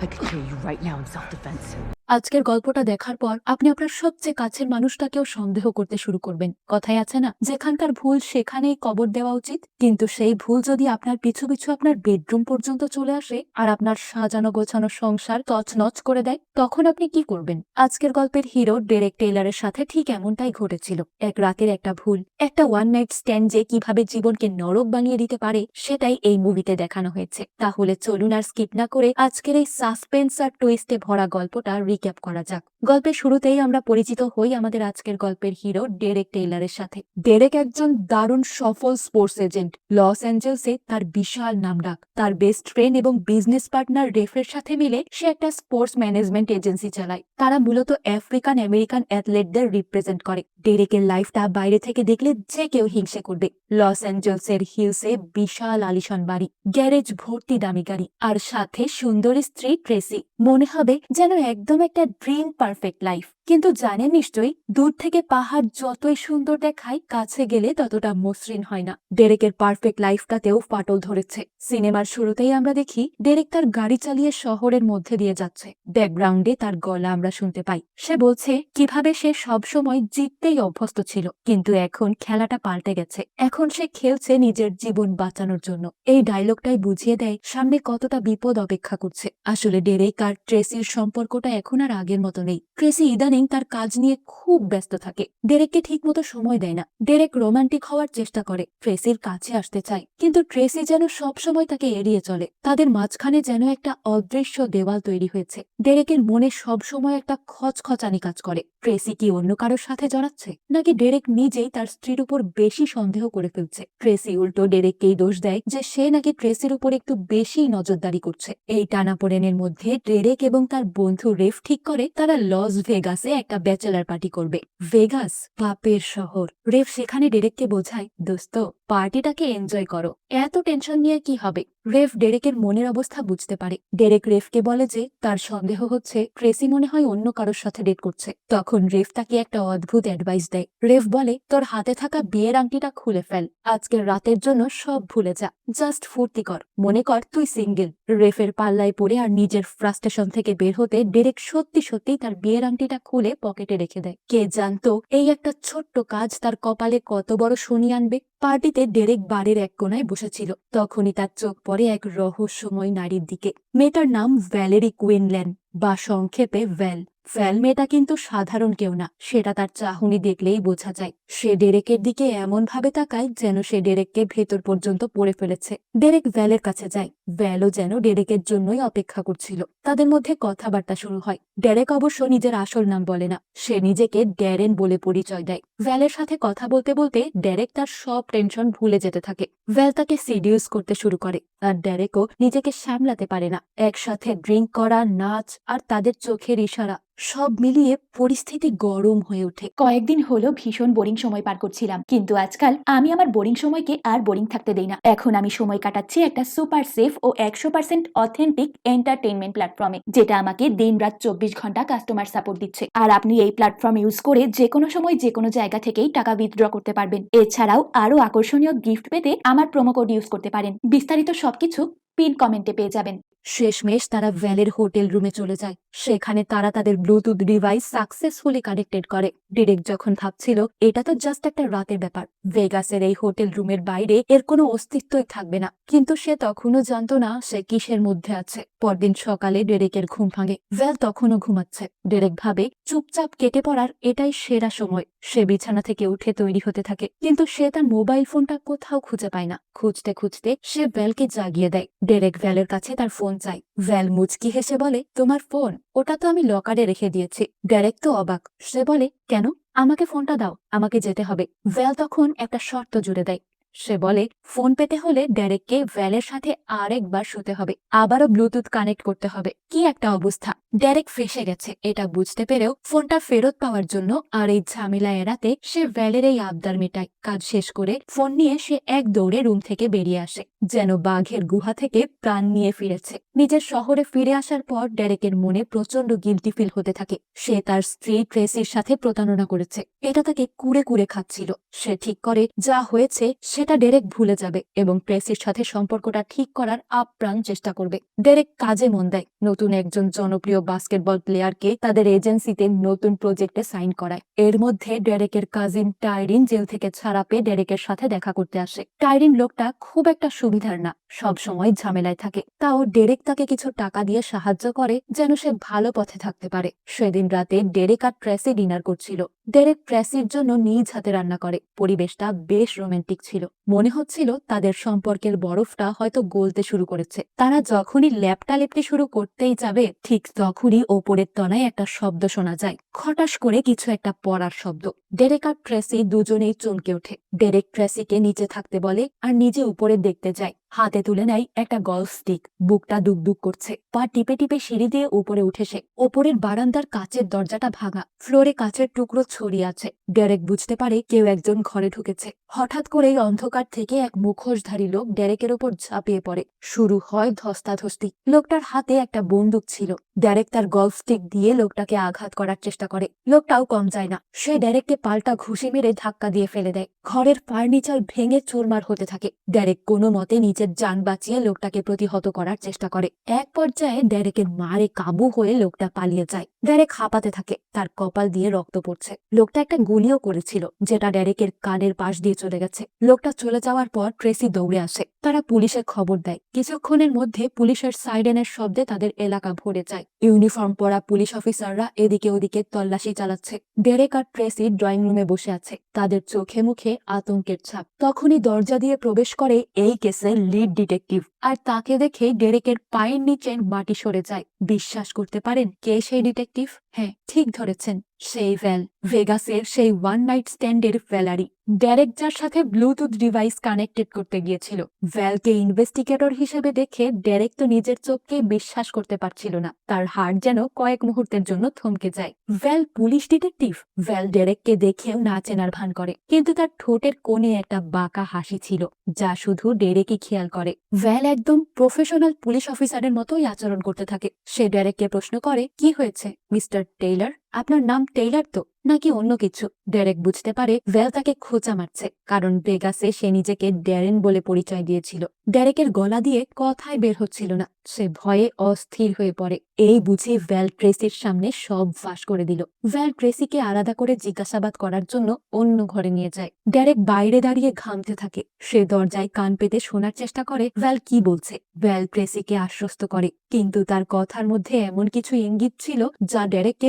I could kill you right now in self-defense. আজকের গল্পটা দেখার পর আপনি আপনার সবচেয়ে কাছের মানুষটাকেও সন্দেহ করতে শুরু করবেন। কথায় আছে না, যেখানকার ভুল সেখানেই কবর দেওয়া উচিত। কিন্তু সেই ভুল যদি আপনার পিছু পিছু আপনার বেডরুম পর্যন্ত চলে আসে আর আপনার সাজানো গোছানো সংসার তছনছ করে দেয়, তখন আপনি কি করবেন? আজকের গল্পের হিরো ডেরেক টেইলারের সাথে ঠিক এমনটাই ঘটেছিল। এক রাতের একটা ভুল, একটা ওয়ান নাইট স্ট্যান্ড যে কীভাবে জীবনকে নরক বানিয়ে দিতে পারে, সেটাই এই মুভিতে দেখানো হয়েছে। তাহলে চলুন আর স্কিপ না করে আজকের এই সাসপেন্স আর টুইস্টে ভরা গল্পটা রিক্যাপ করা যাক। গল্পের শুরুতেই আমরা পরিচিত হই আমাদের আজকের গল্পের হিরো ডেরেক টেইলারের সাথে। ডেরেক একজন দারুণ সফল স্পোর্টস এজেন্ট। লস অ্যাঞ্জেলসে তার বিশাল নামডাক তার বেস্ট ফ্রেন্ড এবং বিজনেস পার্টনার রেফের সাথে মিলে সে একটা স্পোর্টস ম্যানেজমেন্ট এজেন্সি চালায়। তারা মূলত আফ্রিকান আমেরিকান অ্যাথলেটদের রিপ্রেজেন্ট করে। ডেরেকের লাইফটা বাইরে থেকে দেখলে যে কেউ হিংসে করবে। লস অ্যাঞ্জেলসের হিলসে বিশাল আলিশান বাড়ি, গ্যারেজ ভর্তি দামি গাড়ি, আর সাথে সুন্দরী স্ত্রী ট্রেসি। মনে হবে যেন একদম একটা ড্রিম পারফেক্ট লাইফ কিন্তু জানেন নিশ্চয়ই, দূর থেকে পাহাড় যতই সুন্দর দেখায়, কাছে গেলে ততটা মসৃণ হয় না। ডেরেকের পারফেক্ট লাইফটাতেও ফাটল ধরেছে। সিনেমার শুরুতেই আমরা দেখি, ডেরেক তার গাড়ি চালিয়ে শহরের মধ্যে দিয়ে যাচ্ছে। ব্যাকগ্রাউন্ডে তার গলা আমরা শুনতে পাই। সে বলছে, কীভাবে সে সবসময় জিততেই অভ্যস্ত ছিল, কিন্তু এখন খেলাটা পাল্টে গেছে। এখন সে খেলছে নিজের জীবন বাঁচানোর জন্য। এই ডায়লগটাই বুঝিয়ে দেয়, সামনে কতটা বিপদ অপেক্ষা করছে। আসলে ডেরেক আর ট্রেসির সম্পর্কটা এখন আর আগের মতো নেই। ট্রেসি ইদানিং তার কাজ নিয়ে খুব ব্যস্ত থাকে। ডেরেককে ঠিকমতো সময় দেয় না। ডেরেক রোমান্টিক হওয়ার চেষ্টা করে। ট্রেসির কাছে আসতে চায়। কিন্তু ট্রেসি যেন সবসময় তাকে এড়িয়ে চলে। তাদের মাঝখানে যেন একটা অদৃশ্য দেওয়াল তৈরি হয়েছে। ডেরেকের মনে সবসময় একটা খচখচানি কাজ করে। ট্রেসি কি অন্য কারোর সাথে জড়াচ্ছে? নাকি ডেরেক নিজেই তার স্ত্রীর উপর বেশি সন্দেহ করে ফেলছে? ট্রেসি উল্টো ডেরেককেই দোষ দেয় যে সে নাকি ট্রেসির উপর একটু বেশি নজরদারি করছে। এই টানাপোড়েনের মধ্যে ডেরেক এবং তার বন্ধু রেফ ঠিক করে তারা লস ভেগাসে একটা ব্যাচেলার পার্টি করবে। ভেগাস পাপের শহর। রেফ সেখানে ডেরেককে বোঝায় দোস্ত পার্টিটাকে এনজয় করো। এত টেনশন নিয়ে কি হবে? রেফ ডেরেকের মনের অবস্থা বুঝতে পারে। ডেরেক রেফকে বলে যে তার সন্দেহ হচ্ছে ট্রেসি মনে হয় অন্য কারোর সাথে ডেট করছে। তখন রেফ তাকে একটা অদ্ভুত অ্যাডভাইস দেয়। রেফ বলে, তোর হাতে থাকা বিয়ের আংটিটা খুলে ফেল। আজকের রাতের জন্য সব ভুলে যা। জাস্ট ফুর্তি কর। মনে কর তুই সিঙ্গেল। রেফের পাল্লায় পড়ে আর নিজের ফ্রাস্ট্রেশন থেকে বের হতে ডেরেক সত্যি সত্যি তার বিয়ের আংটিটা খুলে পকেটে রেখে দেয়। কে জানতো, এই একটা ছোট্ট কাজ তার কপালে কত বড় শনি আনবে? পার্টিতে ডেরেক বারের এক কোনায় বসেছিল। তখনই তার চোখ পড়ে এক রহস্যময় নারীর দিকে। মেয়েটার নাম ভ্যালেরি কুইনল্যান্ড বা সংক্ষেপে ভ্যাল। ভ্যাল মেয়েটা কিন্তু সাধারণ কেউ না। সেটা তার চাহনি দেখলেই বোঝা যায়। সে ডেরেকের দিকে এমন ভাবে তাকায় যেন সে ডেরেককে ভেতর পর্যন্ত পড়ে ফেলেছে। ডেরেক ভ্যালের কাছে যায়। ভ্যালও যেন ডেরেকের জন্যই অপেক্ষা করছিল। তাদের মধ্যে কথাবার্তা শুরু হয়। ডেরেক অবশ্য নিজের আসল নাম বলে না। সে নিজেকে ড্যারেন বলে পরিচয় দেয়। ভ্যালের সাথে কথা বলতে বলতে ডেরেক তার সব টেনশন ভুলে যেতে থাকে। ভ্যাল তাকে সিডিউস করতে শুরু করে, আর ডেরেকও নিজেকে সামলাতে পারে না। একসাথে ড্রিঙ্ক করা, নাচ, আর তাদের চোখের ইশারা, সব মিলিয়ে পরিস্থিতি গরম হয়ে ওঠে। কয়েকদিন হলো ভীষণ বোরিং সময় পার করছিলাম, কিন্তু আজকাল আমি আমার বোরিং সময়কে আর বোরিং থাকতে দেই না। এখন আমি সময় কাটাচ্ছি একটা সুপার সেফ ও একশো পার্সেন্ট অথেন্টিক এন্টারটেনমেন্ট প্ল্যাটফর্মে যেটা আমাকে দিন রাত চব্বিশ ঘণ্টা কাস্টমার সাপোর্ট দিচ্ছে। আর আপনি এই প্ল্যাটফর্ম ইউজ করে যে কোনো সময় যে কোনো জায়গা থেকেই টাকা উইথড্র করতে পারবেন। এছাড়াও আরও আকর্ষণীয় গিফট পেতে আমার প্রোমো কোড ইউজ করতে পারেন। বিস্তারিত সবকিছু পিন কমেন্টে পেয়ে যাবেন। শেষমেশ তারা ভ্যালের হোটেল রুমে চলে যায়। সেখানে তারা তাদের ব্লুটুথ ডিভাইস সাকসেসফুলি কানেক্টেড করে। ডিরেক্ট যখন ভাবছিল, এটা তো জাস্ট একটা রাতের ব্যাপার। ভেগাসের এই হোটেল রুমের বাইরে এর কোনো অস্তিত্বই থাকবে না। কিন্তু সে তখনও জানতো না সে কিসের মধ্যে আছে। পরদিন সকালে ডেরেকের ঘুম ভাঙে। ভ্যাল তখনও ঘুমাচ্ছে। ডেরেক ভাবে, চুপচাপ কেটে পড়ার এটাই সেরা সময়। সে বিছানা থেকে উঠে তৈরি হতে থাকে। কিন্তু সে তার মোবাইল ফোনটা কোথাও খুঁজে পায় না। খুঁজতে খুঁজতে সে ভ্যালকে জাগিয়ে দেয়। ডেরেক ভ্যালের কাছে তার ফোন চাই। ভ্যাল মুচকি হেসে বলে, তোমার ফোন, ওটা তো আমি লকারে রেখে দিয়েছি। ডেরেক তো অবাক। সে বলে, কেন? আমাকে ফোনটা দাও, আমাকে যেতে হবে। ভ্যাল তখন একটা শর্ত জুড়ে দেয়। সে বলে, ফোন পেতে হলে ডেরেককে ভ্যালের সাথে আরেকবার শুতে হবে। আবারও ব্লুটুথ কানেক্ট করতে হবে। কি একটা অবস্থা। ডেরেক ফেসে গেছে। এটা বুঝতে পেরেও ফোনটা ফেরত পাওয়ার জন্য আর এই ঝামেলা এড়াতে সে ভ্যালের এই আবদার মেটায়। কাজ শেষ করে ফোন নিয়ে সে এক দৌড়ে রুম থেকে বেরিয়ে আসে, যেন বাঘের গুহা থেকে প্রাণ নিয়ে ফিরেছে। নিজের শহরে ফিরে আসার পর ডেরেকের মনে প্রচণ্ড গিলটি ফিল হতে থাকে। সে তার স্ত্রী ট্রেসির সাথে প্রতারণা করেছে। এটা তাকে কুড়ে কুড়ে খাচ্ছিল। সে ঠিক করে যা হয়েছে সেটা ডেরেক ভুলে যাবে এবং ট্রেসির সাথে সম্পর্কটা ঠিক করার আপ্রাণ চেষ্টা করবে। ডেরেক কাজে মন দেয়। নতুন একজন জনপ্রিয় বাস্কেটবল প্লেয়ারকে তাদের এজেন্সিতে নতুন প্রজেক্টে সাইন করায়। এর মধ্যে ডেরেকের কাজিন টাইরিন জেল থেকে ছাড়া পেয়ে ডেরেকের সাথে দেখা করতে আসে। টাইরিন লোকটা খুব একটা সুবিধার না, সব সময় ঝামেলায় থাকে। তাও ডেরেক তাকে কিছু টাকা দিয়ে সাহায্য করে যেন সে ভালো পথে থাকতে পারে। সেদিন রাতে ডেরেক আর ট্রেসি ডিনার করছিল। ডেরেক ট্রেসির জন্য নিজ হাতে রান্না করে। পরিবেশটা বেশ রোমান্টিক ছিল। মনে হচ্ছিল তাদের সম্পর্কের বরফটা হয়তো গলতে শুরু করেছে। তারা যখনই ল্যাপটা লেপতে শুরু করতেই যাবে, ঠিক তখনই ওপরের তলায় একটা শব্দ শোনা যায়। খটাস করে কিছু একটা পড়ার শব্দ। ডেরেক আর ট্রেসি দুজনেই চমকে ওঠে। ডেরেক ট্রেসিকে নিচে থাকতে বলে আর নিজে উপরে দেখতে যায়। হাতে তুলে নেয় একটা গলফ স্টিক। বুকটা দুকদুক করছে। পা টিপে টিপে সিঁড়ি দিয়ে উপরে উঠেছে ওপরের বারান্দার কাচের দরজাটা ভাঙা। ফ্লোরে কাচের টুকরো ছড়িয়ে আছে। ডেরেক বুঝতে পারে কেউ একজন ঘরে ঢুকেছে। হঠাৎ করেই অন্ধকার থেকে এক মুখোশধারী লোক ডেরেকের ওপর ঝাঁপিয়ে পড়ে। শুরু হয় ধস্তাধস্তি। লোকটার হাতে একটা বন্দুক ছিল। ডেরেক তার গলফ স্টিক দিয়ে লোকটাকে আঘাত করার চেষ্টা করে। লোকটাও কম যায় না। সে ডেরেককে পাল্টা ঘুষি মেরে ধাক্কা দিয়ে ফেলে দেয়। ঘরের ফার্নিচার ভেঙে চোরমার হতে থাকে। ডেরেক কোনো মতে নিজের যান বাঁচিয়ে লোকটাকে প্রতিহত করার চেষ্টা করে। এক পর্যায়ে ডেরেকের মারে কাবু হয়ে লোকটা পালিয়ে যায়। ডেরেক হাঁপাতে থাকে। তার কপাল দিয়ে রক্ত পড়ছে। লোকটা একটা গুলিও করেছিল, যেটা ডেরেকের কানের পাশ দিয়ে চলে গেছে। লোকটা চলে যাওয়ার পর ট্রেসি দৌড়ে আসে। তারা পুলিশে খবর দেয়। কিছুক্ষণের মধ্যে পুলিশের সাইরেনের শব্দে তাদের এলাকা ভরে যায়। ইউনিফর্ম পরা পুলিশ অফিসাররা এদিকে ওদিকে তল্লাশি চালাচ্ছে। ডেরেক আর ট্রেসি ড্রয়িং রুমে বসে আছে। তাদের চোখে মুখে আতঙ্কের ছাপ। তখনই দরজা দিয়ে প্রবেশ করে এই কেসের লিড ডিটেকটিভ। আর তাকে দেখে ডেরেকের পায়ের নিচে মাটি সরে যায়। বিশ্বাস করতে পারেন কে সেই ডিটেকটিভ? হ্যাঁ ঠিক ধরেছেন। সেই ভ্যাল ভেগাসের সেই ওয়ান নাইট স্ট্যান্ডের ভ্যালারি ডেরেক যার সাথে ব্লুটুথ ডিভাইস কানেক্টেড করতে গিয়েছিল। ভ্যালকে ইনভেস্টিগেটর হিসেবে দেখে ডেরেক তো নিজের চোখকে বিশ্বাস করতে পারছিল না। তার হার্ট যেন কয়েক মুহূর্তের জন্য থমকে যায়। ভ্যাল পুলিশ ডিটেকটিভ। ভ্যাল ডেরেককে দেখেও না চেনার ভান করে। কিন্তু তার ঠোঁটের কোণে একটা বাঁকা হাসি ছিল, যা শুধু ডেরেকই খেয়াল করে। ভ্যাল একদম প্রফেশনাল পুলিশ অফিসারের মতোই আচরণ করতে থাকে। সে ডেরেককে প্রশ্ন করে, কি হয়েছে, মিস্টার টেইলার আপনার নাম টেইলার তো? নাকি অন্য কিছু? ডেরেক বুঝতে পারে ভ্যাল তাকে খোঁচা মারছে, কারণ বেগাসে সে নিজেকে ড্যারেন বলে পরিচয় দিয়েছিল। ডেরেকের গলা দিয়ে কথায় বের হচ্ছিল না, সে ভয়ে অস্থির হয়ে পড়ে। এই বুঝে ভ্যাল ট্রেসির সামনে সব ফাঁস করে দিল। ভ্যাল ট্রেসিকে আলাদা করে জিজ্ঞাসাবাদ করার জন্য অন্য ঘরে নিয়ে যায়। ডেরেক বাইরে দাঁড়িয়ে ঘামতে থাকে। সে দরজায় কান পেতে শোনার চেষ্টা করে, ভ্যাল কি বলছে? ভ্যাল ট্রেসিকে আশ্বস্ত করে, কিন্তু তার কথার মধ্যে এমন কিছু ইঙ্গিত ছিল যা ডেরেককে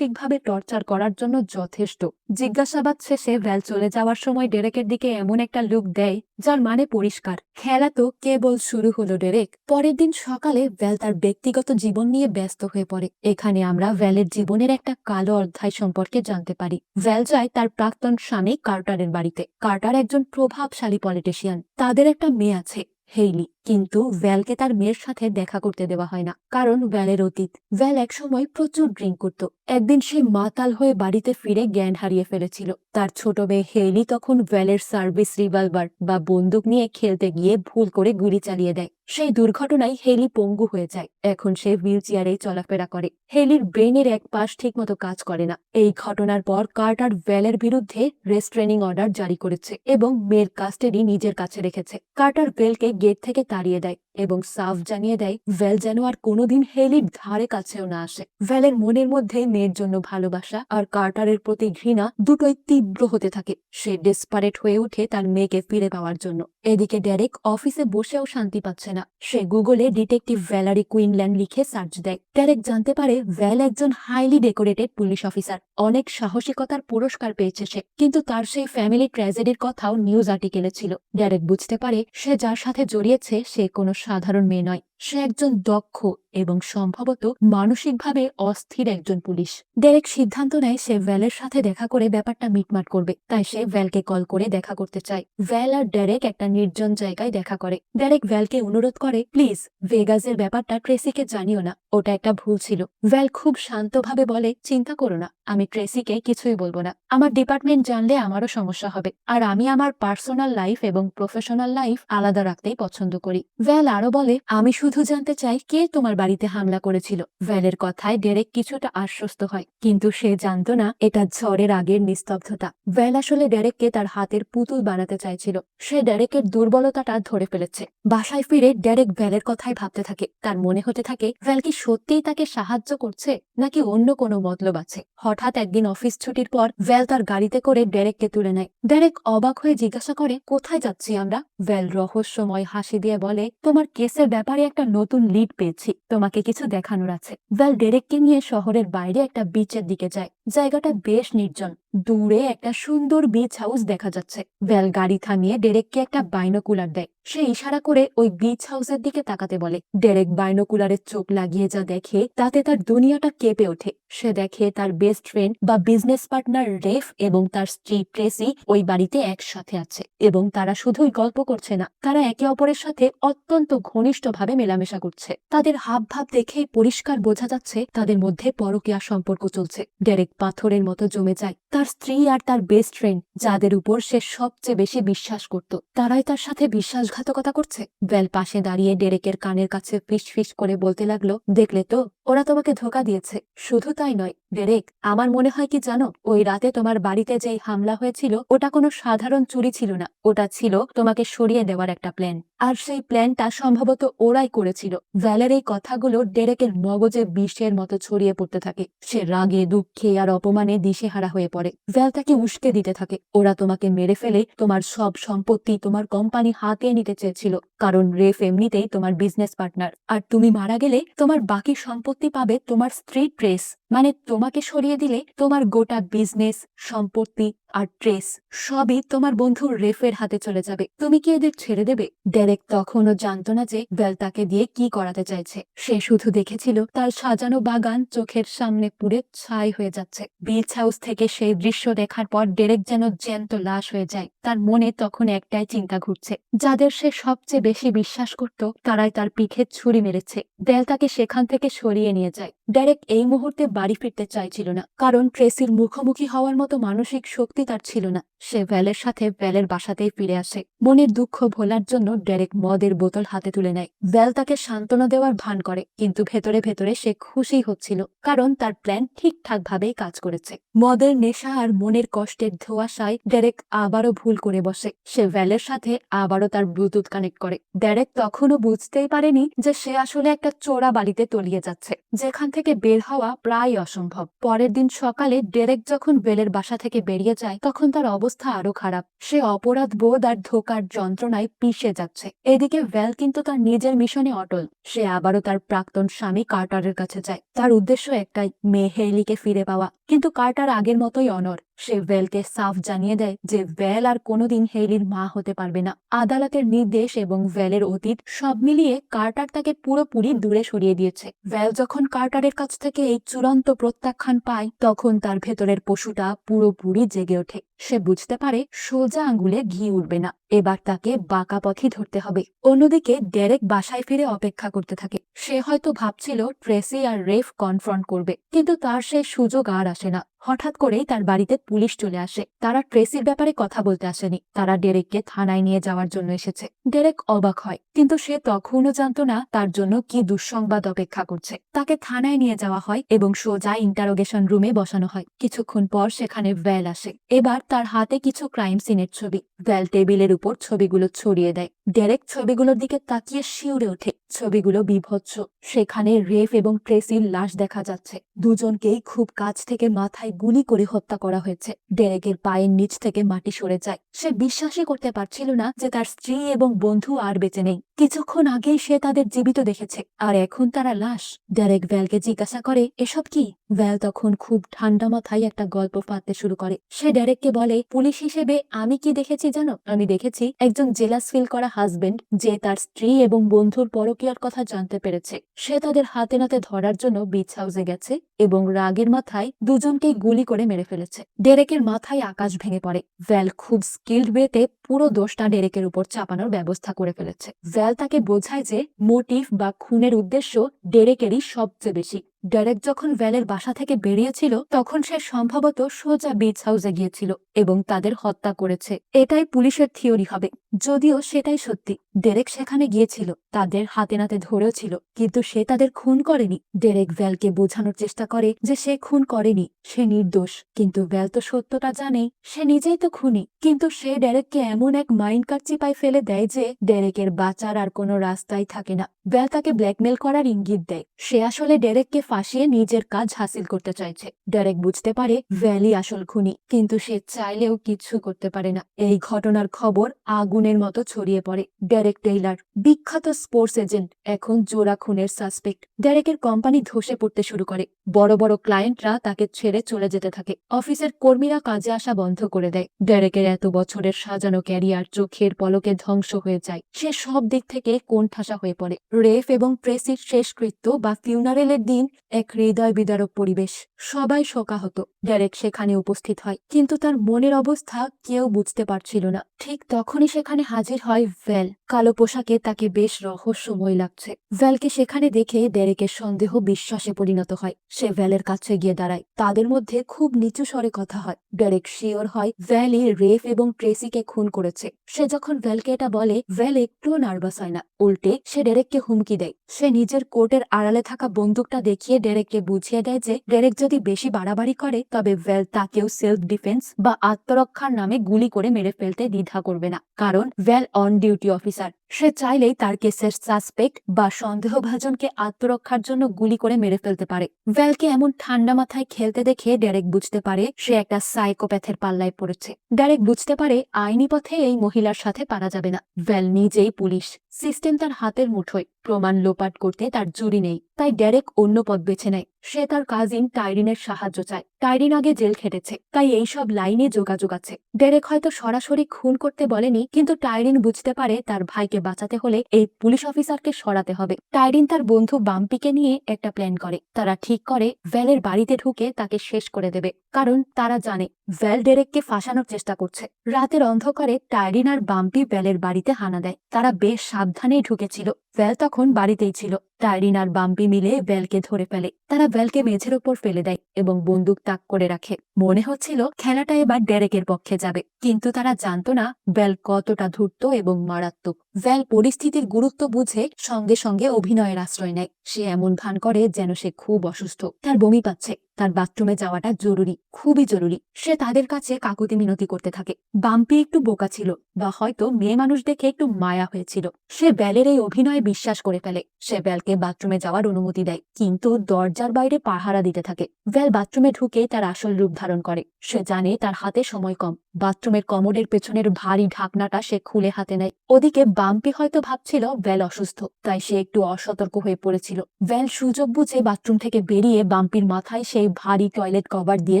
মানসিকভাবে টর্চার করার জন্য যথেষ্ট। জিজ্ঞাসাবাদ শেষে ভ্যাল চলে যাওয়ার সময় ডেরেকের দিকে এমন একটা লুক দেয়, যার মানে পরিষ্কার। খেলা তো কেবল শুরু হলো ডেরেক। পরের দিন সকালে ভ্যাল তার ব্যক্তিগত জীবন নিয়ে ব্যস্ত হয়ে পড়ে। এখানে আমরা ভ্যালের জীবনের একটা কালো অধ্যায় সম্পর্কে জানতে পারি। ভ্যাল যায় তার প্রাক্তন স্বামী কার্টারের বাড়িতে। কার্টার একজন প্রভাবশালী পলিটিশিয়ান। তাদের একটা মেয়ে আছে। হেইলি, কিন্তু ভ্যালকে তার মেয়ের সাথে দেখা করতে দেওয়া হয় না, কারণ ভ্যালের অতীত। ভ্যাল একসময় প্রচুর ড্রিঙ্ক করত। একদিন সে মাতাল হয়ে বাড়িতে ফিরে জ্ঞান হারিয়ে ফেলেছিল। তার ছোট মেয়ে হেইলি তখন ভ্যালের সার্ভিস রিভলভার বা বন্দুক নিয়ে খেলতে গিয়ে ভুল করে গুলি চালিয়ে দেয়। সেই দুর্ঘটনায় হেলি পঙ্গু হয়ে যায়। এখন সে হুইল চেয়ারেই চলাফেরা করে। হেলির ব্রেনের এক পাশ ঠিকমতো কাজ করে না। এই ঘটনার পর কার্টার ভ্যালের বিরুদ্ধে রেস্ট্রেনিং অর্ডার জারি করেছে এবং মেয়ের কাস্টেডি নিজের কাছে রেখেছে। কার্টার ভেলকে গেট থেকে তাড়িয়ে দেয় এবং সাফ জানিয়ে দেয়, ভ্যাল যেন আর কোনোদিন হেলির ধারে কাছেও না আসে। ভ্যালের মনের মধ্যে মেয়ের জন্য ভালোবাসা আর কার্টারের প্রতি ঘৃণা দুটোই তীব্র হতে থাকে। সে ডেসপারেট হয়ে উঠে তার মেয়েকে ফিরে পাওয়ার জন্য। এদিকে ডেরেক অফিসে বসেও শান্তি পাচ্ছে না। সে গুগলে ডিটেকটিভ ভ্যালারি কুইনল্যান্ড লিখে সার্চ দেয়। ডেরেক জানতে পারে ভ্যাল একজন হাইলি ডেকোরেটেড পুলিশ অফিসার। অনেক সাহসিকতার পুরস্কার পেয়েছে সে, কিন্তু তার সেই ফ্যামিলি ট্র্যাজেডির কথাও নিউজ আর্টিকেলে ছিল। ডেরেক বুঝতে পারে সে যার সাথে জড়িয়েছে সে কোনো সাধারণ মেয়ে নয়। সে একজন দক্ষ এবং সম্ভবত মানসিকভাবে অস্থির একজন পুলিশ। ডেরেক সিদ্ধান্ত নেয় সে ভ্যালের সাথে দেখা করে ব্যাপারটা মিটমাট করবে, তাই সে ভ্যালকে কল করে দেখা করতে চায়। ভ্যাল আর ডেরেক একটা নির্জন জায়গায় দেখা করে। ডেরেক ভ্যালকে অনুরোধ করে, প্লিজ, ভেগাসের ব্যাপারটা ট্রেসিকে জানিও না, ওটা একটা ভুল ছিল। ভ্যাল খুব শান্তভাবে বলে, চিন্তা করো না, আমি ট্রেসিকে কিছুই বলব না। আমার ডিপার্টমেন্ট জানলে আমারও সমস্যা হবে, আর আমি আমার পার্সোনাল লাইফ এবং প্রফেশনাল লাইফ আলাদা রাখতেই পছন্দ করি। ভ্যাল আরও বলে, আমি শুধু জানতে চাই, কে তোমার বাড়িতে হামলা করেছিল। ভ্যালের কথায় ডেরেক কিছুটা আশ্বস্ত হয়, কিন্তু সে জানতো না এটা ঝড়ের আগের নিস্তব্ধতা। ভ্যাল আসলে ডেরেককে তার হাতের পুতুল বানাতে চাইছিল। সে ডেরেকের দুর্বলতাটা ধরে ফেলেছে। বাসায় ফিরে ডেরেক ভ্যালের কথাই ভাবতে থাকে। তার মনে হতে থাকে, ভ্যাল কি সত্যিই তাকে সাহায্য করছে, নাকি অন্য কোনো মতলব আছে? হঠাৎ একদিন অফিস ছুটির পর ভ্যাল তার গাড়িতে করে ডেরেককে তুলে নেয়। ডেরেক অবাক হয়ে জিজ্ঞাসা করে, কোথায় যাচ্ছি আমরা? ভ্যাল রহস্যময় হাসি দিয়ে বলে, তোমার কেসের ব্যাপারে একটা নতুন লিড পেয়েছি। তোমাকে কিছু দেখানোর আছে। ভ্যাল ডেরেককে নিয়ে শহরের বাইরে একটা বিচের দিকে যায়। জায়গাটা বেশ নির্জন। দূরে একটা সুন্দর বিচ হাউস দেখা যাচ্ছে। ভ্যাল গাড়ি থামিয়ে ডেরেককে একটা বাইনোকুলার দেয়। সে ইশারা করে ওই বিচ হাউসের দিকে তাকাতে বলে। ডেরেক বাইনোকুলারের চোখ লাগিয়ে যা দেখে তাতে তার দুনিয়াটা কেঁপে ওঠে। সে দেখে তার বেস্ট ফ্রেন্ড বা বিজনেস পার্টনার রেফ এবং তার স্ত্রী ট্রেসি ওই বাড়িতে একসাথে আছে এবং তারা শুধুই গল্প করছে না, তারা একে অপরের সাথে অত্যন্ত ঘনিষ্ঠভাবে মেলামেশা করছে। তাদের হাব ভাব দেখেই পরিষ্কার বোঝা যাচ্ছে তাদের মধ্যে পরকীয়া সম্পর্ক চলছে। ডেরেক পাথরের মতো জমে যায়। তার স্ত্রী আর তার বেস্ট ফ্রেন্ড যাদের উপর সে সবচেয়ে বেশি বিশ্বাস করত। তারাই তার সাথে বিশ্বাসঘাতকতা করছে। বেল পাশে দাঁড়িয়ে ডেরেকের কানের কাছে ফিস ফিস করে বলতে লাগল, দেখলে তো, ওরা তোমাকে ধোকা দিয়েছে। শুধু তাই নয় ডেরেক আমার মনে হয় কি জানো? ওই রাতে তোমার বাড়িতে যেই হামলা হয়েছিল, ওটা কোনো সাধারণ চুরি ছিল না। ওটা ছিল তোমাকে সরিয়ে দেওয়ার একটা প্ল্যান আর সেই প্ল্যানটা সম্ভবত ওরাই করেছিল। ভ্যালের এই কথাগুলো ডেরেকের মগজে বিষের মতো ছড়িয়ে পড়তে থাকে। সে রাগে, দুঃখে আর অপমানে দিশেহারা হয়ে পড়ে। ভ্যাল তাকে উস্কে দিতে থাকে। ওরা তোমাকে মেরে ফেলে, তোমার সব সম্পত্তি তোমার কোম্পানি হাতে নিতে চেয়েছিল। কারণ রেফ এমনিতেই তোমার বিজনেস পার্টনার আর তুমি মারা গেলে তোমার বাকি সম্পত্তি পাবে তোমার স্ত্রী ট্রেস মানে তোমাকে সরিয়ে দিলে তোমার গোটা বিজনেস সম্পত্তি আর ট্রেস, সবই তোমার বন্ধু রেফের হাতে চলে যাবে। তুমি কি এদের ছেড়ে দেবে? ডেরেক তখনও জানতো না যে বেল তাকে দিয়ে কি করাতে চাইছে। সে শুধু দেখেছিল তার সাজানো বাগান চোখের সামনে পুড়ে ছাই হয়ে যাচ্ছে। বিচ হাউস থেকে সেই দৃশ্য দেখার পর ডেরেক যেন জ্যান্ত লাশ হয়ে যায়। তার মনে তখন একটাই চিন্তা ঘুরছে। যাদের সে সবচেয়ে বেশি বিশ্বাস করত, তারাই তার পিঠে ছুরি মেরেছে। বেল তাকে সেখান থেকে সরিয়ে নিয়ে যায়। ডেরেক এই মুহূর্তে বাড়ি ফিরতে চাইছিল না। কারণ ট্রেসির মুখোমুখি হওয়ার মতো মানসিক শক্তি তার ছিল না। সে ভ্যালের সাথে ভ্যালের বাসাতেই ফিরে আসে। মনের দুঃখ ভোলার জন্য ডেরেক মদের বোতল হাতে তুলে নেয়। ভ্যাল তাকে সান্ত্বনা দেওয়ার ভান করে, কিন্তু ভেতরে ভেতরে সে খুশি হচ্ছিল, কারণ তার প্ল্যান ঠিকঠাক ভাবেই কাজ করেছে। মদের নেশা আর মনের কষ্টের ধোয়াশায় ডেরেক আবারও ভুল করে বসে। সে ভ্যালের সাথে আবারও তার ব্লুটুথ কানেক্ট করে। ডেরেক তখনও বুঝতেই পারেনি যে সে আসলে একটা চোরা বাড়িতে তলিয়ে যাচ্ছে, যেখান থেকে বের হওয়া প্রায় অসম্ভব। পরের দিন সকালে ডেরেক যখন বেলের বাসা থেকে বেরিয়ে যায়, তখন তার অবস্থা আরও খারাপ। সে অপরাধ বোধ আর ধোকার যন্ত্রণায় পিষে যাচ্ছে। এদিকে ভ্যাল কিন্তু তার নিজের মিশনে অটল। সে আবারও তার প্রাক্তন স্বামী কার্টারের কাছে যায়। তার উদ্দেশ্য একটাই মেয়ে হেইলিকে ফিরে পাওয়া। কিন্তু কার্টার আগের মতোই অনর সে ভ্যালকে সাফ জানিয়ে দেয় যে ভ্যাল আর কোনোদিন হেইলির মা হতে পারবে না। আদালতের নির্দেশ এবং ভ্যালের অতীত সব মিলিয়ে কার্টার তাকে পুরোপুরি দূরে সরিয়ে দিয়েছে। ভ্যাল যখন কার্টারের কাছ থেকে এই চূড়ান্ত প্রত্যাখ্যান পায়, তখন তার ভেতরের পশুটা পুরোপুরি জেগে ওঠে। সে বুঝতে পারে সোজা আঙ্গুলে ঘি উঠবে না। এবার তাকে বাঁকা পথই ধরতে হবে। অন্যদিকে ডেরেক বাসায় ফিরে অপেক্ষা করতে থাকে। সে হয়তো ভাবছিল ট্রেসি আর রেফ কনফ্রন্ট করবে, কিন্তু তার সে সুযোগ আর আসে না। হঠাৎ করেই তার বাড়িতে পুলিশ চলে আসে। তারা ট্রেসির ব্যাপারে কথা বলতে আসেনি। তারা ডেরেককে থানায় নিয়ে যাওয়ার জন্য এসেছে। ডেরেক অবাক হয়, কিন্তু সে তখনও জানতো না তার জন্য কি দুঃসংবাদ অপেক্ষা করছে। তাকে থানায় নিয়ে যাওয়া হয় এবং সোজা ইন্টারোগেশন রুমে বসানো হয়। কিছুক্ষণ পর সেখানে ভ্যাল আসে। এবার তার হাতে কিছু ক্রাইম সিনের ছবি। ভ্যাল টেবিলের উপর ছবিগুলো ছড়িয়ে দেয়। ডেরেক ছবিগুলোর দিকে তাকিয়ে শিউরে ওঠে। ছবিগুলো বিভৎস। সেখানে রেফ এবং ট্রেসির লাশ দেখা যাচ্ছে। দুজনকেই খুব কাছ থেকে মাথায় গুলি করে হত্যা করা হয়েছে। ডেরেকের পায়ের নিচ থেকে মাটি সরে যায়। সে বিশ্বাসই করতে পারছিল না যে তার স্ত্রী এবং বন্ধু আর বেঁচে নেই। কিছুক্ষণ আগেই সে তাদের জীবিত দেখেছে। আর এখন তারা লাশ। ডেরেক ভ্যালকে জিজ্ঞাসা করে, এসব কি? ভ্যাল তখন খুব ঠান্ডা মাথায় একটা গল্প ফাঁদতে শুরু করে। সে ডেরেককে বলে, পুলিশ হিসেবে আমি কি দেখেছি জানো? আমি দেখেছি একজন জেলাস ফিল করা হাজবেন্ড, যে তার স্ত্রী এবং বন্ধুর পরকীয়ার কথা জানতে পেরেছে। সে তাদের হাতে নাতে ধরার জন্য বিচ হাউসে গেছে এবং রাগের মাথায় দুজনকেই গুলি করে মেরে ফেলেছে। ডেরেকের মাথায় আকাশ ভেঙে পড়ে। ভ্যাল খুব স্কিল্ড ওয়েতে পুরো দোষটা ডেরেকের উপর চাপানোর ব্যবস্থা করে ফেলেছে। ভ্যাল তাকে বোঝায় যে মোটিভ বা খুনের উদ্দেশ্য ডেরেকেরই সবচেয়ে বেশি। ডেরেক যখন ভ্যালের বাসা থেকে বেরিয়েছিল, তখন সে সম্ভবত সোজা বিচ হাউসে গিয়েছিল এবং তাদের হত্যা করেছে। এটাই পুলিশের থিওরি হবে। যদিও সেটাই সত্যি, ডেরেক সেখানে গিয়েছিল, তাদের হাতে নাতে ধরেও ছিল, কিন্তু সে তাদের খুন করেনি। ডেরেক ভ্যালকে বোঝানোর চেষ্টা করে যে সে খুন করেনি, সে নির্দোষ, কিন্তু ভ্যাল তো সত্যটা জানেই সে নিজেই তো খুনি, কিন্তু সে ডেরেককে এমন এক মাইন্ড কাট চিপায় ফেলে দেয় যে ডেরেকের বাঁচার আর কোনো রাস্তাই থাকে না। ভ্যাল তাকে ব্ল্যাকমেল করার ইঙ্গিত দেয়। সে আসলে ডেরেককে ফাঁসিয়ে নিজের কাজ হাসিল করতে চাইছে। ডেরেক বুঝতে পারে ভ্যালি আসল খুনি, কিন্তু সে চাইলেও কিছু করতে পারে না। এই ঘটনার খবর আগুনের মতো ছড়িয়ে পড়ে। ডেরেক টেইলার, বিখ্যাত স্পোর্টস এজেন্ট, এখন জোড়া খুনের সাসপেক্ট। ডেরেকের কোম্পানি ধসে পড়তে শুরু করে। বড় বড় ক্লায়েন্টরা তাকে ছেড়ে চলে যেতে থাকে। অফিসের কর্মীরা কাজে আসা বন্ধ করে দেয়। ডেরেকের এত বছরের সাজানো ক্যারিয়ার চোখের পলকে ধ্বংস হয়ে যায়। সে সব দিক থেকে কোণঠাসা হয়ে পড়ে। রেফ এবং প্রেসির শেষকৃত্য বা ফিউনারেলের দিন এক হৃদয় বিদারক পরিবেশ। সবাই শোকাহত। ডেরেক সেখানে উপস্থিত হয়। কিন্তু তার মনের অবস্থা কেউ বুঝতে পারছিল না। ঠিক তখনই সেখানে হাজির হয় ভ্যাল। কালো পোশাকে তাকে বেশ রহস্যময় লাগছে। ভ্যালকে সেখানে দেখে ডেরেকের সন্দেহ বিশ্বাসে পরিণত হয়। সে ভ্যালের কাছে গিয়ে দাঁড়ায়। তাদের মধ্যে খুব নিচু স্বরে কথা হয়। ডেরেক শিওর হয়, ভ্যালি রেফ এবং ট্রেসিকে খুন করেছে। সে যখন ভ্যালকে এটা বলে, ভ্যাল একটুও নার্ভাস হয় না। উল্টে সে ডেরেককে হুমকি দেয়। সে নিজের কোর্টের আড়ালে থাকা বন্দুকটা দেখিয়ে ডেরেককে বুঝিয়ে দেয় যে, ডেরেক যদি বেশি বাড়াবাড়ি করে, তবে ভ্যাল তাকেও সেলফ ডিফেন্স বা আত্মরক্ষার নামে গুলি করে মেরে ফেলতে দ্বিধা করবে না। কারণ ভ্যাল অন ডিউটি অফিসার। さ সে চাইলেই তার কেসের সাসপেক্ট বা সন্দেহভাজনকে আত্মরক্ষার জন্য গুলি করে মেরে ফেলতে পারে। ভ্যালকে এমন ঠান্ডা মাথায় খেলতে দেখে ডেরেক বুঝতে পারে সে একটা সাইকোপ্যাথের পাল্লায় পড়েছে। ডেরেক বুঝতে পারে আইনি পথে এই মহিলার সাথে পারা যাবে না। ভ্যাল নিজেই পুলিশ। সিস্টেম তার হাতের মুঠোয়। প্রমাণ লোপাট করতে তার জুরি নেই। তাই ডেরেক অন্য পথ বেছে নেয়। সে তার কাজিন টাইরিনের সাহায্য চায়। টাইরিন আগে জেল খেটেছে। তাই এইসব লাইনে যোগাযোগ আছে। ডেরেক হয়তো সরাসরি খুন করতে বলেনি, কিন্তু টাইরিন বুঝতে পারে তার ভাইকে বাঁচাতে হলে এই পুলিশ অফিসারকে সরাতে হবে। টাইরিন তার বন্ধু বাম্পিকে নিয়ে একটা প্ল্যান করে। তারা ঠিক করে ভ্যালের বাড়িতে ঢুকে তাকে শেষ করে দেবে। কারণ তারা জানে ভ্যাল ডেরেককে ফাঁসানোর চেষ্টা করছে। রাতের অন্ধকারে টাইরিন আর বাম্পি ভ্যালের বাড়িতে হানা দেয়। তারা বেশ সাবধানেই ঢুকেছিল। ভ্যাল তখন বাড়িতেই ছিল। টাইরিন আর বাম্পি মিলে ভ্যালকে ধরে ফেলে। তারা ভ্যালকে মেঝের ওপর ফেলে দেয় এবং বন্দুক তাক করে রাখে। মনে হচ্ছিল খেলাটা এবার ডেরেকের পক্ষে যাবে, কিন্তু তারা জানতো না ভ্যাল কতটা ধূর্ত এবং মারাত্মক। ভ্যাল পরিস্থিতির গুরুত্ব বুঝে সঙ্গে সঙ্গে অভিনয়ের আশ্রয় নেয়। সে এমন ভান করে যেন সে খুব অসুস্থ। তার বমি পাচ্ছে। তার বাথরুমে যাওয়াটা জরুরি, খুবই জরুরি। সে তাদের কাছে কাকুতি মিনতি করতে থাকে। বাম্পি একটু বোকা ছিল বা হয়তো মেয়ে মানুষ দেখে একটু মায়া হয়েছিল। সে ব্যালের এই অভিনয়ে বিশ্বাস করে ফেলে। সে ব্যালকে বাথরুমে যাওয়ার অনুমতি দেয়, কিন্তু দরজার বাইরে পাহারা দিতে থাকে। ভ্যাল বাথরুমে ঢুকে তার আসল রূপ ধারণ করে। সে জানে তার হাতে সময় কম। বাথরুমের কমোডের পেছনের ভারী ঢাকনাটা সে খুলে হাতে নেয়। ওদিকে বাম্পি হয়তো ভাবছিল ভ্যাল অসুস্থ, তাই সে একটু অসতর্ক হয়ে পড়েছিল। ভ্যাল সুযোগ বুঝে বাথরুম থেকে বেরিয়ে বাম্পির মাথায় সেই ভারী টয়লেট কভার দিয়ে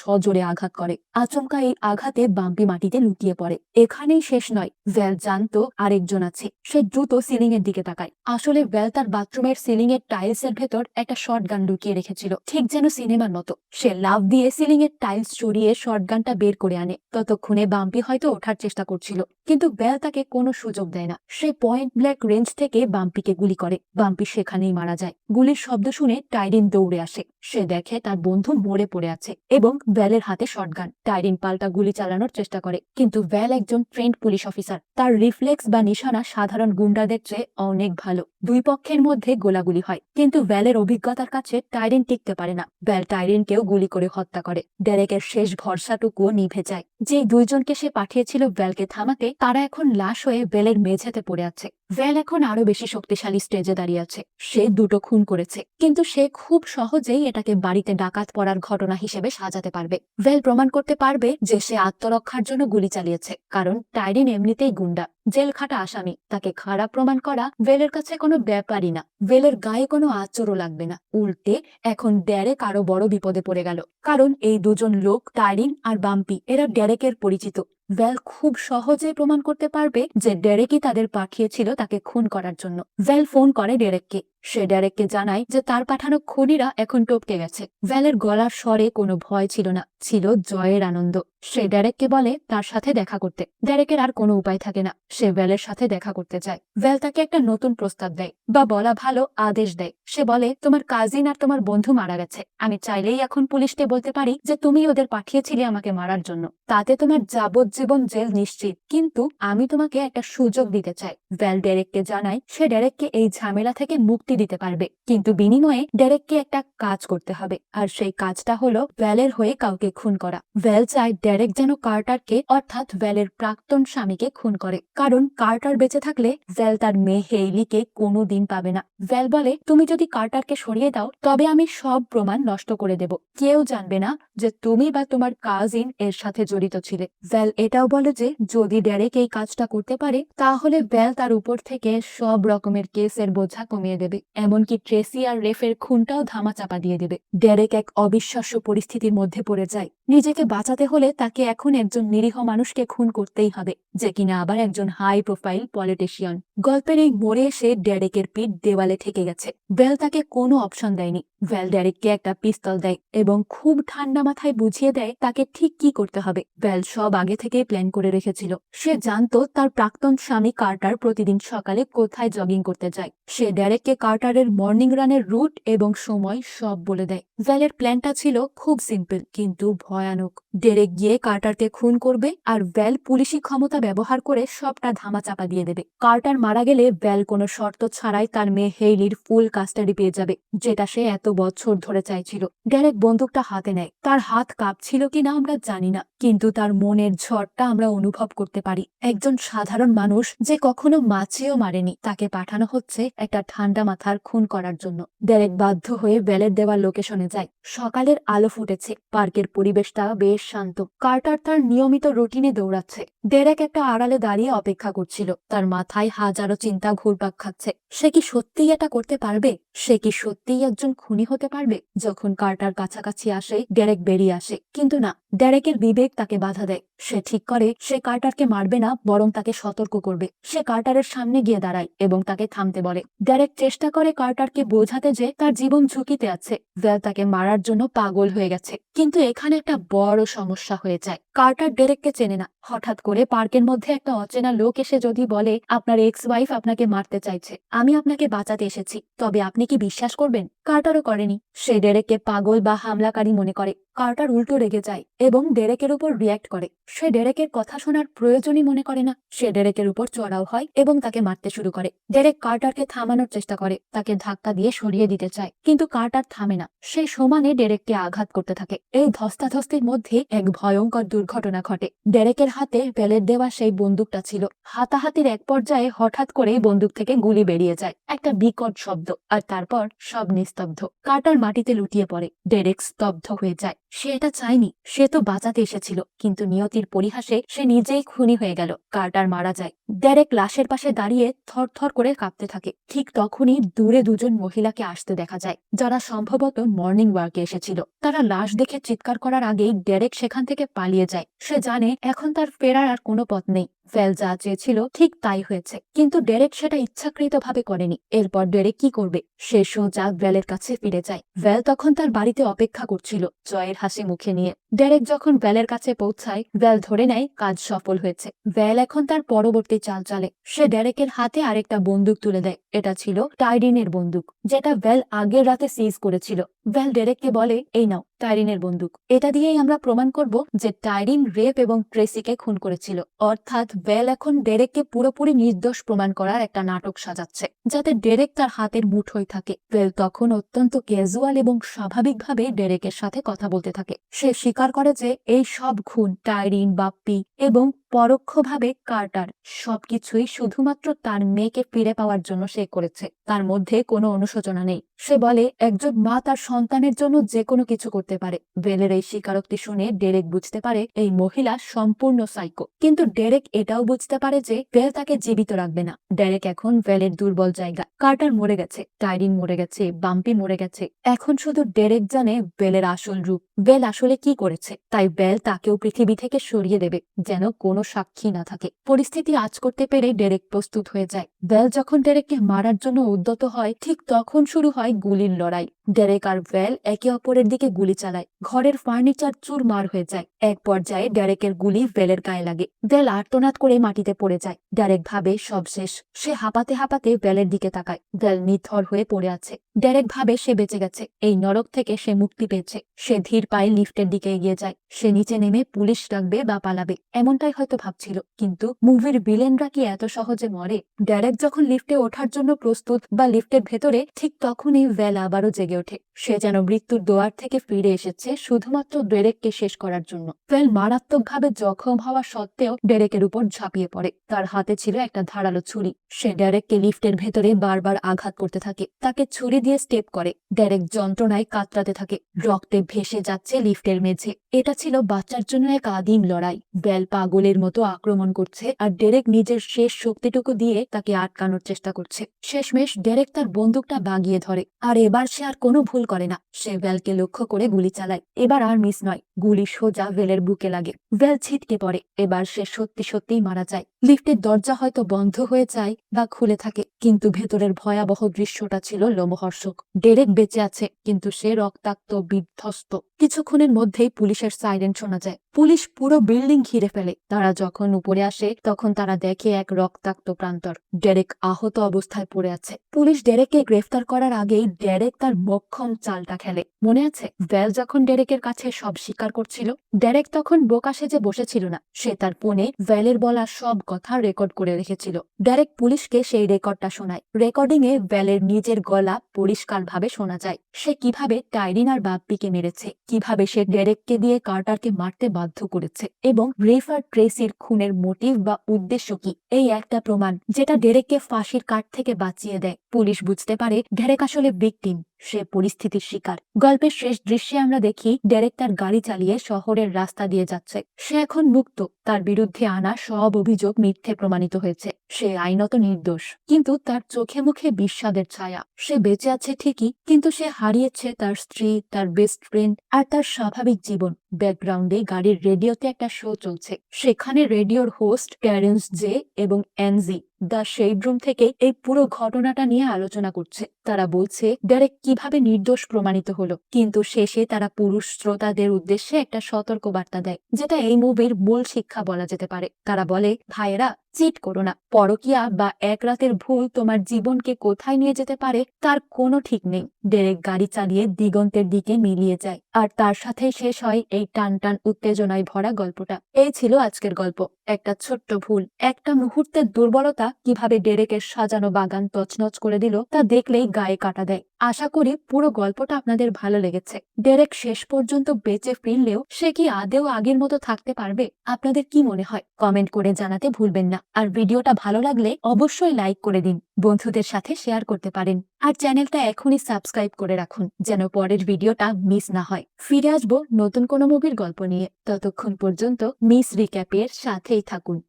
সজোরে আঘাত করে। আচমকা এই আঘাতে বাম্পি মাটিতে লুটিয়ে পড়ে। এখানেই শেষ নয়, ভ্যাল জানতো আরেকজন আছে। সে দ্রুত সিলিং এর দিকে তাকায়। আসলে ভ্যাল তার বাথরুমের সিলিং এর টাইলস এর ভেতর একটা শর্টগান লুকিয়ে রেখেছিল, ঠিক যেন সিনেমার মতো। সে লাভ দিয়ে সিলিং এর টাইলস চড়িয়ে শর্টগানটা বের করে আনে। ততক্ষণে বাম্পি হয়তো ওঠার চেষ্টা করছিল, কিন্তু ভ্যাল তাকে কোনো সুযোগ দেয় না। সে পয়েন্ট ব্ল্যাক রেঞ্জ থেকে বাম্পিকে গুলি করে। বাম্পি সেখানেই মারা যায়। গুলির শব্দ শুনে টাইরিন দৌড়ে আসে। সে দেখে তার বন্ধু মরে পড়ে আছে এবং ভ্যালের হাতে শটগান টাইরিন পাল্টা গুলি চালানোর চেষ্টা করে। কিন্তু ভ্যাল একজন ট্রেন্ড পুলিশ অফিসার। তার রিফ্লেক্স বা নিশানা সাধারণ গুন্ডাদের চেয়ে অনেক ভালো। দুই পক্ষের মধ্যে গোলাগুলি হয়, কিন্তু ভ্যালের অভিজ্ঞতার কাছে টাইরিন টিকতে পারে না। ভ্যাল টাইরিনকেও গুলি করে হত্যা করে। ডেরেকের শেষ ভরসাটুকুও নিভে যায়। যে দুইজনকে সে পাঠিয়েছিল ভ্যালকে থামাতে, তারা এখন লাশ হয়ে ভ্যালের মেঝেতে পড়ে আছে। ভ্যাল এখন আরও বেশি শক্তিশালী স্টেজে দাঁড়িয়ে আছে। সে দুটো খুন করেছে। কিন্তু সে খুব সহজেই এটাকে বাড়িতে ডাকাত পড়ার ঘটনা হিসেবে সাজাতে পারবে। ভ্যাল প্রমাণ করতে পারবে যে সে আত্মরক্ষার জন্য গুলি চালিয়েছে। কারণ টাইরিন এমনিতেই গুন্ডা জেল খাটা আসামি। তাকে খারাপ প্রমাণ করা ভেলের কাছে কোনো ব্যাপারই না। ভেলের গায়ে কোনো আচরও লাগবে না। উল্টে এখন ড্যারেক আরও বড় বিপদে পড়ে গেল। কারণ এই দুজন লোক, টাইরিন আর বাম্পি, এরা ড্যারেকের পরিচিত। ভ্যাল খুব সহজে প্রমাণ করতে পারবে যে ডেরেকই তাদের পাঠিয়েছিল তাকে খুন করার জন্য। ভ্যাল ফোন করে ডেরেককে। সে ডেরেককে জানায় যে তার পাঠানো খনিরা এখন টপকে গেছে। ভ্যালের গলার স্বরে কোনো ভয় ছিল না, ছিল জয়ের আনন্দ। সে ডেরেককে বলে তার সাথে দেখা করতে। ডেরেকের আর কোনো উপায় থাকে না, সে ভ্যালের সাথে দেখা করতে চায়। ভ্যাল তাকে একটা নতুন প্রস্তাব দেয় বা বলা ভালো আদেশ দেয়। সে বলে, তোমার কাজিন আর তোমার বন্ধু মারা গেছে। আমি চাইলেই এখন পুলিশকে বলতে পারি যে তুমি ওদের পাঠিয়েছিলে আমাকে মারার জন্য। তাতে তোমার যাবজ্জীবন জেল নিশ্চিত। কিন্তু আমি তোমাকে একটা সুযোগ দিতে চাই। ভ্যাল ডেরেককে জানায়, সে ডেরেককে এই ঝামেলা থেকে মুক্তি দিতে পারবে। কিন্তু বিনিময়ে ডেরেককে একটা কাজ করতে হবে। আর সেই কাজটা হলো ভ্যালের হয়ে কাউকে খুন করা। ভ্যাল চায় ডেরেক যেন কার্টারকে, অর্থাৎ ভ্যালের প্রাক্তন স্বামীকে খুন করে। কারণ কার্টার বেঁচে থাকলে ভ্যাল তার মেয়ে হেইলিকে কোনো দিন পাবে না। ভ্যাল বলে, তুমি যদি কার্টারকে সরিয়ে দাও, তবে আমি সব প্রমাণ নষ্ট করে দেব। কেউ জানবে না যে তুমি বা তোমার কাজিন এর সাথে জড়িত ছিলে। ভ্যাল এটাও বলে যে, যদি ডেরেক এই কাজটা করতে পারে, তাহলে ভ্যাল তার উপর থেকে সব রকমের কেসের বোঝা কমিয়ে দেবে। এমনকি ট্রেসি আর রেফের খুনটাও ধামাচাপা দিয়ে দেবে। ডেরেক এক অবিশ্বাস্য পরিস্থিতির মধ্যে পড়ে যায়। নিজেকে বাঁচাতে হলে তাকে এখন একজন নিরীহ মানুষকে খুন করতেই হবে, যে কিনা আবার একজন হাই প্রোফাইল পলিটিশিয়ান গল্পের এই মোড়ে এসে ডেরেকের পিঠ দেওয়ালে ঠেকে গেছে। ভ্যাল তাকে কোনো অপশন দেয়নি। ভ্যাল ডেরেককে একটা পিস্তল দেয় এবং খুব ঠান্ডা মাথায় বুঝিয়ে দেয় তাকে ঠিক কি করতে হবে। ভ্যাল সব আগে থেকেই প্ল্যান করে রেখেছিল। সে জানতো তার প্রাক্তন স্বামী কার্টার প্রতিদিন সকালে কোথায় জগিং করতে যায়। সে ডেরেককে কার্টারের মর্নিং রানের রুট এবং সময় সব বলে দেয়। ভ্যালের প্ল্যানটা ছিল খুব সিম্পল কিন্তু ভয়ানক। ডেরেক গিয়ে কার্টারকে খুন করবে আর ভ্যাল পুলিশি ক্ষমতা ব্যবহার করে সবটা ধামাচাপা দিয়ে দেবে। কার্টার মারা গেলে ভ্যাল কোনো শর্ত ছাড়াই তার মেয়ে হেইলির ফুল কাস্টাডি পেয়ে যাবে, যেটা সে এত বছর ধরে চাইছিল। ডেরেক বন্দুকটা হাতে নেয়। তার হাত কাঁপছিল কিনা আমরা জানি না, কিন্তু তার মনের ঝড়টা আমরা অনুভব করতে পারি। একজন সাধারণ মানুষ যে কখনো মাছিও মারেনি, তাকে পাঠানো হচ্ছে একটা ঠান্ডা মাথার খুন করার জন্য। ডেরেক বাধ্য হয়ে ভ্যালের দেওয়ার লোকেশনে যায়। সকালের আলো ফুটেছে, পার্কের পরিবেশটা বেশ শান্ত। কার্টার তার নিয়মিত রুটিনে দৌড়াচ্ছে। ডেরেক একটা আড়ালে দাঁড়িয়ে অপেক্ষা করছিল। তার মাথায় হাজারো চিন্তা ঘুরপাক খাচ্ছে। সে কি সত্যিই এটা করতে পারবে? সে কি সত্যিই একজন খুনি হতে পারবে? যখন কার্টার কাছাকাছি আসে, ডেরেক বেরিয়ে আসে। কিন্তু না, ডেরেকের বিবেক তাকে বাধা দেয়। সে ঠিক করে, সে কার্টারকে মারবে না, বরং তাকে সতর্ক করবে। সে কার্টারের সামনে গিয়ে দাঁড়ায় এবং তাকে থামতে বলে। ডেরেক চেষ্টা করে কার্টারকে বোঝাতে যে, তার জীবন ঝুঁকিতে আছে। ভ্যাল তাকে মারার জন্য পাগল হয়ে গেছে। কিন্তু এখানে একটা বড় সমস্যা হয়ে যায়। কার্টার ডেরেককে চেনে না। হঠাৎ করে পার্কের মধ্যে একটা অচেনা লোক এসে যদি বলে, আপনার এক্স ওয়াইফ আপনাকে মারতে চাইছে। আমি আপনাকে বাঁচাতে এসেছি, তবে আপনি কি বিশ্বাস করবেন? কার্টারও করেনি। সে ডেরেককে পাগল বা হামলাকারী মনে করে। কার্টার উল্টো রেগে যায় এবং ডেরেকের উপর রিয়্যাক্ট করে। সে ডেরেকের কথা শোনার প্রয়োজনই মনে করে না। সে ডেরেকের উপর চড়াও হয় এবং তাকে মারতে শুরু করে। ডেরেক কার্টারকে থামানোর চেষ্টা করে। তাকে ধাক্কা দিয়ে সরিয়ে দিতে চায়। কিন্তু কার্টার থামে না। সে সমানে ডেরেককে আঘাত করতে থাকে। এই ধস্তাধস্তির মধ্যে এক ভয়ঙ্কর দুর্ঘটনা ঘটে। ডেরেকের হাতে বেলের দেওয়া সেই বন্দুকটা ছিল। হাতাহাতির এক পর্যায়ে হঠাৎ করেই বন্দুক থেকে গুলি বেরিয়ে যায়। একটা বিকট শব্দ, আর তারপর সব নিস্তব্ধ। কার্টার মাটিতে লুটিয়ে পড়ে, ডেরেক স্তব্ধ হয়ে যায়। সে এটা চায়নি, সে তো বাঁচাতে এসেছিল, কিন্তু নিয়তির পরিহাসে সে নিজেই খুনি হয়ে গেল। কার্টার মারা যায়। ডেরেক লাশের পাশে দাঁড়িয়ে থরথর করে কাঁপতে থাকে। ঠিক তখনই দূরে দুজন মহিলাকে আসতে দেখা যায়, যারা সম্ভবত মর্নিং ওয়ার্কে এসেছিল। তারা লাশ দেখে চিৎকার করার আগেই ডেরেক সেখান থেকে পালিয়ে যায়। সে জানে, এখন তার ফেরার আর কোনো পথ নেই। ফেল যা চেয়েছিল ঠিক তাই হয়েছে, কিন্তু ডেরেক সেটা ইচ্ছাকৃতভাবে করেনি। এরপর ডেরেক কি করবে? সে সোজা ভ্যালের কাছে ফিরে যায়। ভ্যাল তখন তার বাড়িতে অপেক্ষা করছিল, জয়ের হাসি মুখে নিয়ে। ডেরেক যখন ভ্যালের কাছে পৌঁছায় ভ্যাল ধরে নেয়, কাজ সফল হয়েছে। ভ্যাল এখন তার পরবর্তী চাল চালে। সে ডেরেকের হাতে আরেকটা বন্দুক তুলে দেয়। এটা ছিল টাইরিনের বন্দুক, যেটা ভ্যাল আগের রাতে সিজ করেছিল। ভ্যাল ডেরেককে বলে, এই নাও টাইরিনের বন্দুক। এটা দিয়েই আমরা প্রমাণ করব যে টাইরিন রেপ এবং ট্রেসিকে খুন করেছিল। অর্থাৎ ভ্যাল এখন ডেরেককে পুরোপুরি নির্দোষ প্রমাণ করার একটা নাটক সাজাচ্ছে, যাতে ডেরেক তার হাতের মুঠোয় থাকে। ভ্যাল তখন অত্যন্ত ক্যাজুয়াল এবং স্বাভাবিকভাবে ডেরেকের সাথে কথা বলতে থাকে। সে স্বীকার করে যে এই সব খুন টাইরিন বাপ্পি এবং পরোক্ষভাবে কার্টার, সবকিছুই শুধুমাত্র তার মেয়েকে ফিরে পাওয়ার জন্য সে করেছে। তার মধ্যে কোনো অনুশোচনা নেই। সে বলে, একজন মা তার সন্তানের জন্য যে কোনো কিছু করতে পারে। বেলের এই স্বীকারোক্তি শুনে ডেরেক বুঝতে পারে এই মহিলা সম্পূর্ণ সাইকো কিন্তু ডেরেক এটাও বুঝতে পারে যে বেল তাকে জীবিত রাখবে না। ডেরেক এখন বেলের দুর্বল জায়গা কার্টার মরে গেছে, টাইরিন মরে গেছে, বাম্পি মরে গেছে। এখন শুধু ডেরেক জানে বেলের আসল রূপ। বেল আসলে কি করেছে? তাই বেল তাকেও পৃথিবী থেকে সরিয়ে দেবে, যেন কোনো সাক্ষী না থাকে। পরিস্থিতি আজ করতে পেরে ডেরেক প্রস্তুত হয়ে যায়। বেল যখন ডেরেককে মারার জন্য উদ্যত হয়, ঠিক তখন শুরু হয় গুলির লড়াই। ডেরেক আর ভ্যাল একে অপরের দিকে গুলি চালায়। ঘরের ফার্নিচার চুরমার হয়ে যায়। এক পর্যায়ে ডেরেকের গুলি ভেলের গায়ে লাগে। ভেল আর্তনাদ করে মাটিতে পড়ে যায়। ডেরেক ভাবে, সব শেষ। সে হাঁপাতে হাঁপাতে ভেলের দিকে তাকায়। ভেল নিথর হয়ে পড়ে আছে। ডেরেক ভাবে, সে বেঁচে গেছে। এই নরক থেকে সে মুক্তি পেয়েছে। সে ধীর পায়ে লিফটের দিকে এগিয়ে যায়। সে নিচে নেমে পুলিশ ডাকবে বা পালাবে। এমনটাই হয়তো ভাবছিল। কিন্তু মুভির ভিলেনরা কি এত সহজে মরে? ডেরেক যখন লিফটে ওঠার জন্য প্রস্তুত বা লিফটের ভেতরে, ঠিক তখনই ভেল আবারও জেগে ওঠে। সে যেন মৃত্যুর দোয়ার থেকে ফিরে এসেছে শুধুমাত্র ডেরেককে শেষ করার জন্য। ভেল মারাত্মকভাবে জখম হওয়া সত্ত্বেও ডেরেকের উপর ঝাঁপিয়ে পড়ে। তার হাতে ছিল একটা ধারালো ছুরি। সে ডেরেককে লিফটের ভেতরে বারবার আঘাত করতে থাকে। তাকে ছুরি দিয়ে স্টেপ করে। ডেরেক যন্ত্রণায় কাতরাতে থাকে। রক্তে ভেসে যাচ্ছে লিফটের মেঝে। এটা ছিল বাচ্চার জন্য এক আদিম লড়াই। বেল পাগলের মতো আক্রমণ করছে আর ডেরেক নিজের শেষ শক্তিটুকু দিয়ে তাকে আটকানোর চেষ্টা করছে। শেষমেশ ডেরেক তার বন্দুকটা বাগিয়ে ধরে। আর এবার সে আর কোনো ভুল করে না। সে ভ্যালকে লক্ষ্য করে গুলি চালায়। এবার আর মিস নয়। গুলি সোজা ভেলের বুকে লাগে। ভেল ছিটকে পড়ে। এবার সে সত্যি সত্যিই মারা যায়। লিফটের দরজা হয়তো বন্ধ হয়ে যায় বা খুলে থাকে, কিন্তু ভেতরের ভয়াবহ দৃশ্যটা ছিল লোমহর্ষক। ডেরেক বেঁচে আছে, কিন্তু সে রক্তাক্ত, বিধ্বস্ত। কিছুক্ষণের মধ্যেই পুলিশের সাইরেন শোনা যায়। পুলিশ পুরো বিল্ডিং ঘিরে ফেলে। তারা যখন উপরে আসে, তখন তারা দেখে এক রক্তাক্ত প্রান্তর। ডেরেক আহত অবস্থায় পড়ে আছে। পুলিশ ডেরেককে গ্রেফতার করার আগেই ডেরেক তার মক্ষম চালটা খেলে। মনে আছে? ভ্যাল যখন ডেরেকের কাছে সব স্বীকার করছিল। ডেরেক তখন বোকা সেজে বসেছিল না। সে তার ফোনে ভ্যালের বলা সব কথা রেকর্ড করে রেখেছিল। ডেরেক পুলিশকে সেই রেকর্ডটা শোনায়। রেকর্ডিং এ ভ্যালের নিজের গলা পরিষ্কারভাবে শোনা যায়। সে কীভাবে টাইরিন আর বাপ্পিকে মেরেছে, কীভাবে সে ডেরেককে দিয়ে কার্টারকে মারতে বাধ্য করেছে এবং রেফার ট্রেসির খুনের মোটিভ বা উদ্দেশ্য কি? এই একটা প্রমাণ যেটা ডেরেককে ফাঁসির কাঠ থেকে বাঁচিয়ে দেয়। পুলিশ বুঝতে পারে ডেরেক আসলে ভিকটিম। সে পরিস্থিতির শিকার। গল্পের শেষ দৃশ্যে আমরা দেখি ডেরেক তার গাড়ি চালিয়ে শহরের রাস্তা দিয়ে যাচ্ছে। সে এখন মুক্ত। তার বিরুদ্ধে আনা সব অভিযোগ মিথ্যে প্রমাণিত হয়েছে। সে আইনত নির্দোষ। কিন্তু তার চোখে মুখে বিষাদের ছায়া। সে বেঁচে আছে ঠিকই, কিন্তু সে হারিয়েছে তার স্ত্রী, তার বেস্ট ফ্রেন্ড আর তার স্বাভাবিক জীবন। ব্যাকগ্রাউন্ডে গাড়ির রেডিওতে একটা শো চলছে। সেখানে রেডিওর হোস্ট ক্যারেন্স জে এবং এনজি দ্য শেড রুম থেকে এই পুরো ঘটনাটা নিয়ে আলোচনা করছে। তারা বলছে ডেরেক কীভাবে নির্দোষ প্রমাণিত হলো? কিন্তু শেষে তারা পুরুষ শ্রোতাদের উদ্দেশ্যে একটা সতর্ক বার্তা দেয়, যেটা এই মুভির মূল শিক্ষা বলা যেতে পারে। তারা বলে, ভাইয়েরা, চিট করো না। পরকিয়া বা এক রাতের ভুল তোমার জীবনকে কোথায় নিয়ে যেতে পারে তার কোনো ঠিক নেই। ডেরেক গাড়ি চালিয়ে দিগন্তের দিকে মিলিয়ে যায়। আর তার সাথে শেষ হয় এই টান টান উত্তেজনায় ভরা গল্পটা। এই ছিল আজকের গল্প। একটা ছোট্ট ভুল, একটা মুহূর্তের দুর্বলতা কীভাবে ডেরেকের সাজানো বাগান তছনছ করে দিল তা দেখলেই গায়ে কাটা দেয়। আশা করি পুরো গল্পটা আপনাদের ভালো লেগেছে। ডেরেক শেষ পর্যন্ত বেঁচে ফিরলেও সে কি আদেও আগের মতো থাকতে পারবে? আপনাদের কি মনে হয়? কমেন্ট করে জানাতে ভুলবেন না। আর ভিডিওটা ভালো লাগলে অবশ্যই লাইক করে দিন, বন্ধুদের সাথে শেয়ার করতে পারেন। আর চ্যানেলটা এখনই সাবস্ক্রাইব করে রাখুন, যেন পরের ভিডিওটা মিস না হয়। ফিরে আসব নতুন কোনো মুভির গল্প নিয়ে। ততক্ষণ পর্যন্ত মিস রিক্যাপের সাথেই থাকুন।